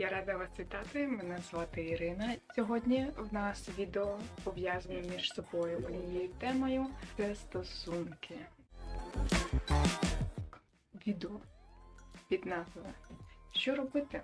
Я рада вас вітати. Мене звати Ірина. Сьогодні в нас відео пов'язане між собою однією темою це стосунки. Відео під назвою Що робити,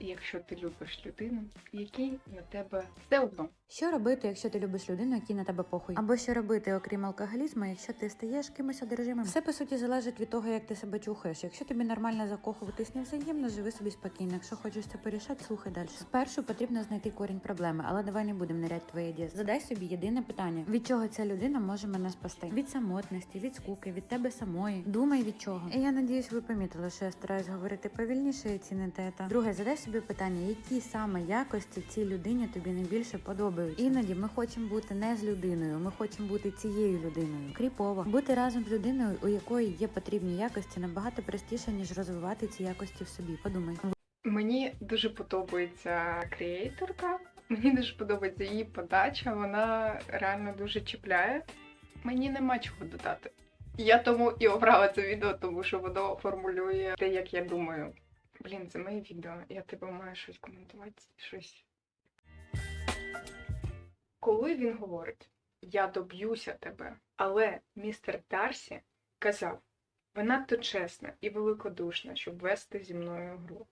якщо ти любиш людину, якій на тебе все одно. Що робити, якщо ти любиш людину, якій на тебе похуй? Або що робити, окрім алкоголізму, якщо ти стаєш кимось одержимим? Все по суті залежить від того, як ти себе чухаєш. Якщо тобі нормально закохуватись невзаємно, живи собі спокійно. Якщо хочеш це порішати, слухай далі. Спершу потрібно знайти корінь проблеми, але давай не будемо ниряти твої ідеї. Задай собі єдине питання: від чого ця людина може мене спасти? Від самотності, від скуки, від тебе самої. Думай від чого. І я надіюсь, ви помітили, що я стараюсь говорити повільніше і цінити це. Друге, задай собі питання, які саме якості цій людині тобі найбільше подобаються. Іноді ми хочемо бути не з людиною, ми хочемо бути цією людиною. Кріпово бути разом з людиною, у якої є потрібні якості, набагато простіше ніж розвивати ці якості в собі. Подумай. Мені дуже подобається креаторка. Мені дуже подобається її подача. Вона реально дуже чіпляє. Мені нема чого додати. Я тому і обрала це відео, тому що воно формулює те, як я думаю. Блін, це моє відео. Я тебе маю щось коментувати, щось. Коли він говорить, я доб'юся тебе, але містер Дарсі казав, ви надто чесна і великодушна, щоб вести зі мною гру.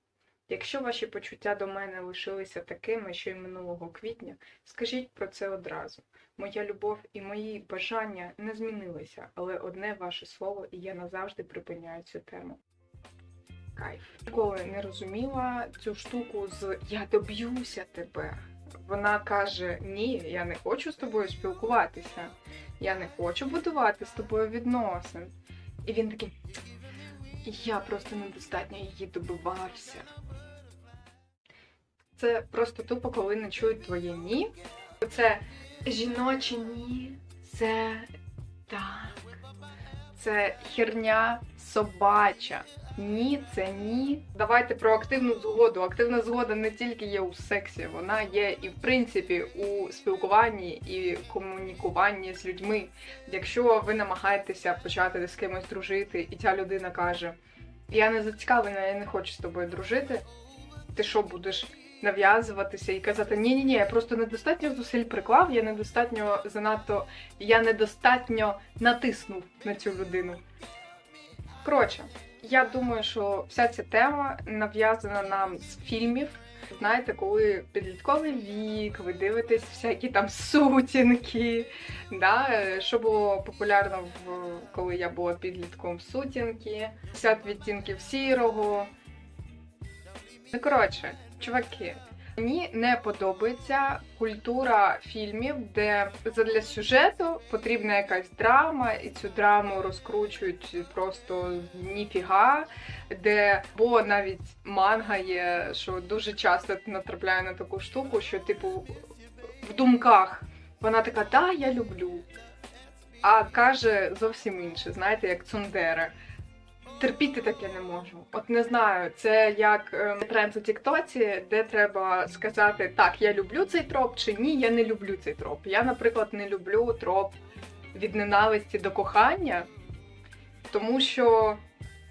Якщо ваші почуття до мене лишилися такими, що й минулого квітня, скажіть про це одразу. Моя любов і мої бажання не змінилися, але одне ваше слово, і я назавжди припиняю цю тему. Кайф. Ніколи не розуміла цю штуку з я доб'юся тебе. Вона каже: Ні, я не хочу з тобою спілкуватися, я не хочу будувати з тобою відносин. І він такий. Я просто недостатньо її добивався. Це просто тупо, коли не чують твоє ні. Це жіноче ні, це так. Це херня собача. Ні, це ні. Давайте про активну згоду. Активна згода не тільки є у сексі, вона є і в принципі у спілкуванні і комунікуванні з людьми. Якщо ви намагаєтеся почати з кимось дружити, і ця людина каже: Я не зацікавлена, я не хочу з тобою дружити. Ти що будеш нав'язуватися і казати, ні, ні, ні, я просто недостатньо зусиль приклав, я недостатньо занадто, я недостатньо натиснув на цю людину. Коротше, я думаю, що вся ця тема нав'язана нам з фільмів. Знаєте, коли підлітковий вік, ви дивитесь всякі там сутінки. Да? Що було популярно, в, коли я була підлітком сутінки, 50 відтінків сірого. Ну, коротше, чуваки, мені не подобається культура фільмів, де задля сюжету потрібна якась драма, і цю драму розкручують просто ніфіга, де бо навіть манга є, що дуже часто натрапляю на таку штуку, що, типу, в думках вона така, да, я люблю. А каже зовсім інше, знаєте, як Цундера. Терпіти таке не можу. От не знаю, це як е, тренд у Тіктоці, де треба сказати так, я люблю цей троп, чи ні, я не люблю цей троп. Я, наприклад, не люблю троп від ненависті до кохання, тому що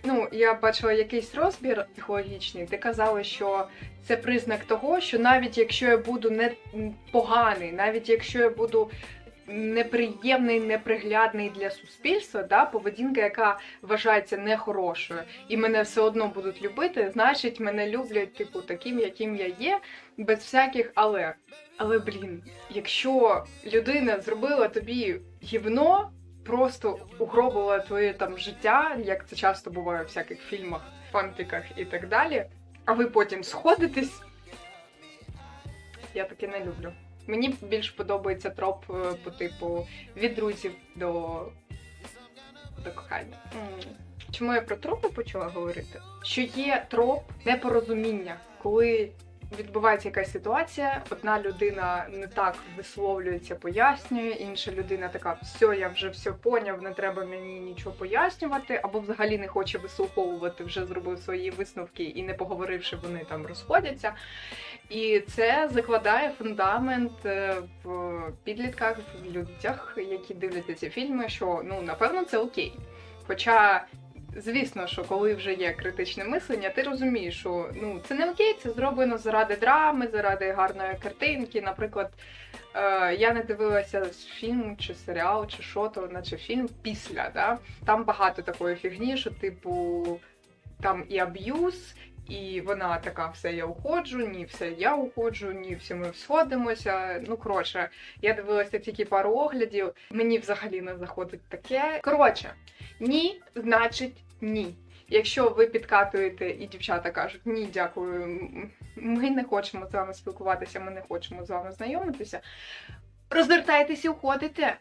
ну, я бачила якийсь розбір психологічний, де казали, що це признак того, що навіть якщо я буду не поганий, навіть якщо я буду неприємний, неприглядний для суспільства, да, поведінка, яка вважається нехорошою, і мене все одно будуть любити, значить, мене люблять, типу, таким, яким я є, без всяких але. Але блін, якщо людина зробила тобі гівно, просто угробила твоє там життя, як це часто буває у всяких фільмах, фантиках і так далі, а ви потім сходитесь. Я таке не люблю. Мені більш подобається троп е, по типу від друзів до, до кохання. Чому я про тропи почала говорити? Що є троп непорозуміння, коли відбувається якась ситуація, одна людина не так висловлюється, пояснює, інша людина така, все, я вже все поняв, не треба мені нічого пояснювати, або взагалі не хоче вислуховувати, вже зробив свої висновки і не поговоривши, вони там розходяться. І це закладає фундамент е, в підлітках, в людях, які дивляться ці фільми, що ну напевно це окей. Хоча звісно, що коли вже є критичне мислення, ти розумієш, що ну це не окей, це зроблено заради драми, заради гарної картинки. Наприклад, е, я не дивилася фільм чи серіал, чи що то, наче фільм після. Да? Там багато такої фігні, що типу там і аб'юз. І вона така, все, я уходжу, ні, все, я уходжу, ні, всі ми сходимося. Ну, коротше, я дивилася тільки пару оглядів. Мені взагалі не заходить таке. Коротше, ні, значить ні. Якщо ви підкатуєте і дівчата кажуть ні, дякую, ми не хочемо з вами спілкуватися, ми не хочемо з вами знайомитися. Розвертайтеся уходите.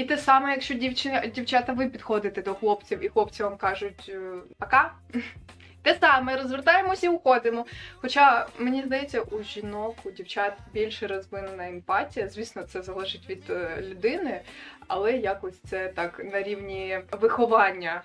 І те саме, якщо дівчина, дівчата ви підходите до хлопців, і хлопці вам кажуть е, пока. Те саме, розвертаємося і уходимо. Хоча мені здається, у жінок, у дівчат більше розвинена емпатія. Звісно, це залежить від е, людини, але якось це так на рівні виховання.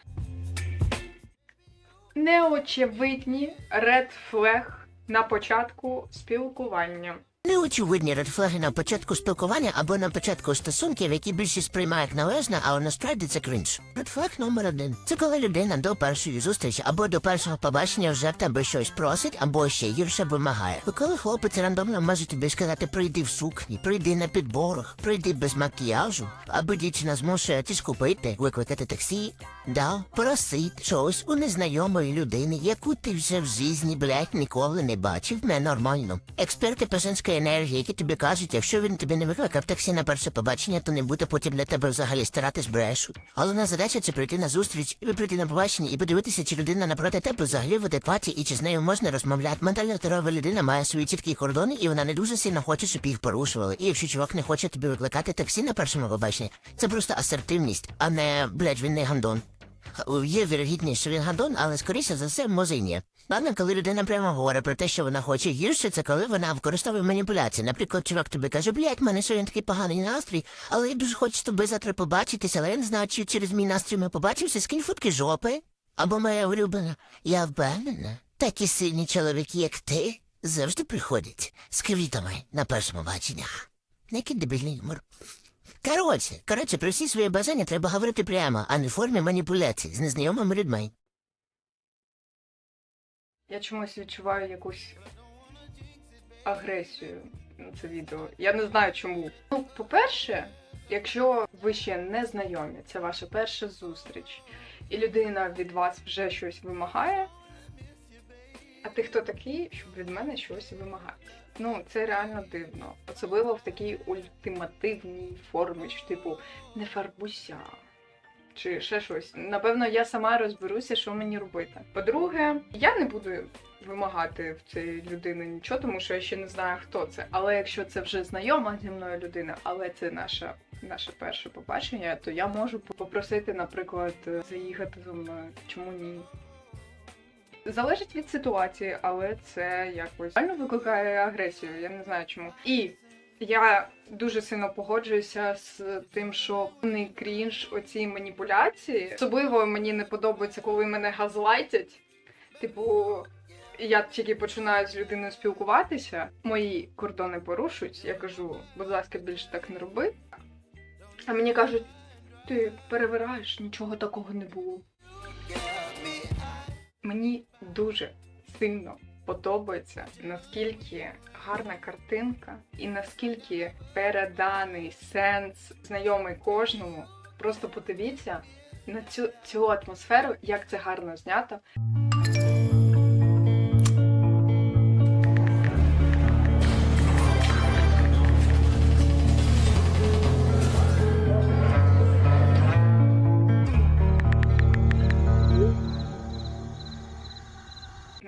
Неочевидні ред флег на початку спілкування. Неочевидні редфлаги на початку спілкування або на початку стосунків, які більшість сприймає як належне, але насправді це крінж. Редфлаг номер один. Це коли людина до першої зустрічі або до першого побачення вже в тебе щось просить, або ще гірше вимагає. Бо коли хлопець рандомно може тобі сказати прийди в сукні, прийди на підборах, прийди без макіяжу, або дівчина змушує ті скупити, викликати таксі, да, просить щось у незнайомої людини, яку ти вже в житті, блядь, ніколи не бачив, ненормально. Експерти по женської енергії, які тобі кажуть, якщо він тобі не викликав таксі на перше побачення, то не буде потім для тебе взагалі старатись брешуть. Головна задача це прийти на зустріч, і прийти на побачення і подивитися, чи людина напроти тебе взагалі в адекваті і чи з нею можна розмовляти. Ментально здорова людина має свої чіткі кордони, і вона не дуже сильно хоче, щоб їх порушували. І якщо чувак не хоче тобі викликати таксі на першому побаченні, це просто асертивність, а не блядь, він не гандон. Є вірогідність, що він гандон, але скоріше за все, може й ні. Ладно, коли людина прямо говорить про те, що вона хоче гірше, це коли вона використовує маніпуляції. Наприклад, чувак тобі каже, блядь, в мене сьогодні такий поганий настрій, але я дуже хочу з тобою завтра побачитися, але я не знаю, чи через мій настрій ми побачимося, скинь фотки жопи. Або моя улюблена, я впевнена, такі сильні чоловіки, як ти, завжди приходять з квітами на першому баченнях. Який дебільний юмор. Коротше, коротше, про всі свої бажання треба говорити прямо, а не в формі маніпуляцій з незнайомими людьми. Я чомусь відчуваю якусь агресію на це відео. Я не знаю чому. Ну, по-перше, якщо ви ще не знайомі, це ваша перша зустріч, і людина від вас вже щось вимагає. А ти хто такий, щоб від мене щось вимагати? Ну, це реально дивно. Особливо в такій ультимативній формі, що типу не фарбуйся. Чи ще щось. Напевно, я сама розберуся, що мені робити. По-друге, я не буду вимагати в цієї людини нічого, тому що я ще не знаю, хто це. Але якщо це вже знайома зі мною людина, але це наша. Наше перше побачення, то я можу попросити, наприклад, заїхати зі мною. Чому ні? Залежить від ситуації, але це якось реально викликає агресію. Я не знаю чому. І я дуже сильно погоджуюся з тим, що не крінж оці маніпуляції. Особливо мені не подобається, коли мене газлайтять. Типу, я тільки починаю з людиною спілкуватися, мої кордони порушують. Я кажу, будь ласка, більше так не роби. А мені кажуть, ти перевираєш, нічого такого не було. Мені дуже сильно подобається, наскільки гарна картинка і наскільки переданий сенс знайомий кожному. Просто подивіться на цю, цю атмосферу, як це гарно знято.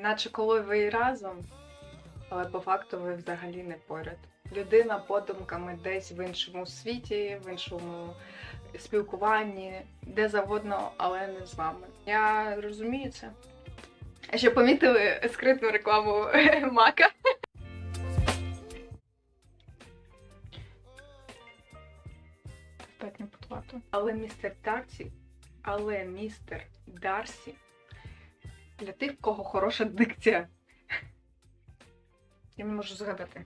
Наче коли ви разом, але по факту ви взагалі не поряд. Людина подумками десь в іншому світі, в іншому спілкуванні, де завгодно, але не з вами. Я розумію це. Ще помітили скритну рекламу Мака. Достатньо потлато. Але містер Дарсі, але містер Дарсі для тих, в кого хороша дикція. Я не можу згадати.